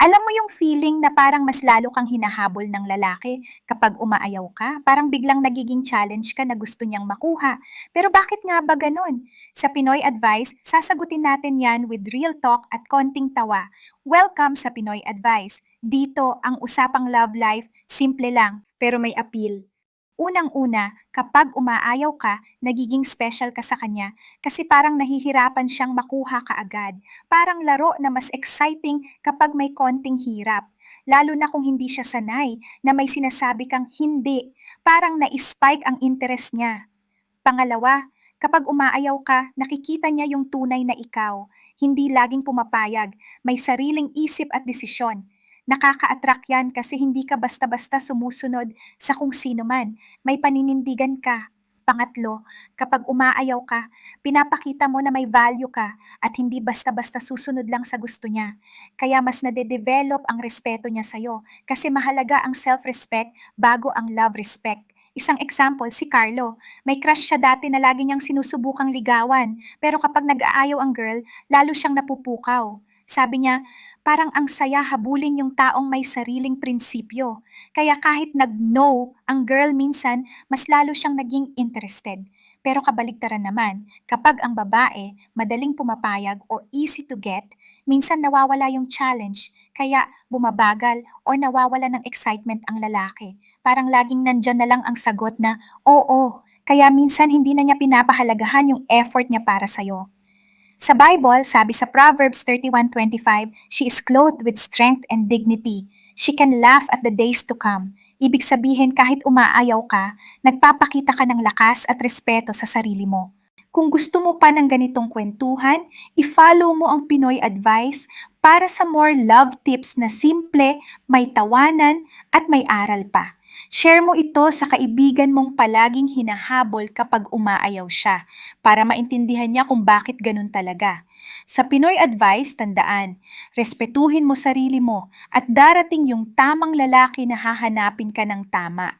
Alam mo yung feeling na parang mas lalo kang hinahabol ng lalaki kapag umaayaw ka? Parang biglang nagiging challenge ka na gusto niyang makuha. Pero bakit nga ba ganon? Sa Pinoy Advice, sasagutin natin yan with real talk at konting tawa. Welcome sa Pinoy Advice. Dito, ang usapang love life, simple lang, pero may appeal. Unang-una, kapag umaayaw ka, nagiging special ka sa kanya kasi parang nahihirapan siyang makuha ka agad. Parang laro na mas exciting kapag may konting hirap. Lalo na kung hindi siya sanay na may sinasabi kang hindi. Parang na-spike ang interest niya. Pangalawa, kapag umaayaw ka, nakikita niya yung tunay na ikaw. Hindi laging pumapayag, may sariling isip at desisyon. Nakaka-attract yan kasi hindi ka basta-basta sumusunod sa kung sino man. May paninindigan ka. Pangatlo, kapag umaayaw ka, pinapakita mo na may value ka at hindi basta-basta susunod lang sa gusto niya. Kaya mas nade-develop ang respeto niya sa'yo kasi mahalaga ang self-respect bago ang love respect. Isang example, si Carlo. May crush siya dati na lagi niyang sinusubukang ligawan. Pero kapag nag-aayaw ang girl, lalo siyang napupukaw. Sabi niya, parang ang saya habulin yung taong may sariling prinsipyo. Kaya kahit nag-no ang girl minsan, mas lalo siyang naging interested. Pero kabaligtaran naman, kapag ang babae madaling pumapayag o easy to get, minsan nawawala yung challenge, kaya bumabagal o nawawala ng excitement ang lalaki. Parang laging nandyan na lang ang sagot na, oo, kaya minsan hindi na niya pinapahalagahan yung effort niya para sa'yo. Sa Bible, sabi sa Proverbs 31.25, She is clothed with strength and dignity. She can laugh at the days to come. Ibig sabihin kahit umaayaw ka, nagpapakita ka ng lakas at respeto sa sarili mo. Kung gusto mo pa ng ganitong kwentuhan, i-follow mo ang Pinoy Advice para sa more love tips na simple, may tawanan at may aral pa. Share mo ito sa kaibigan mong palaging hinahabol kapag umaayaw siya para maintindihan niya kung bakit ganun talaga. Sa Pinoy Advice, tandaan, respetuhin mo sarili mo at darating yung tamang lalaki na hahanapin ka ng tama.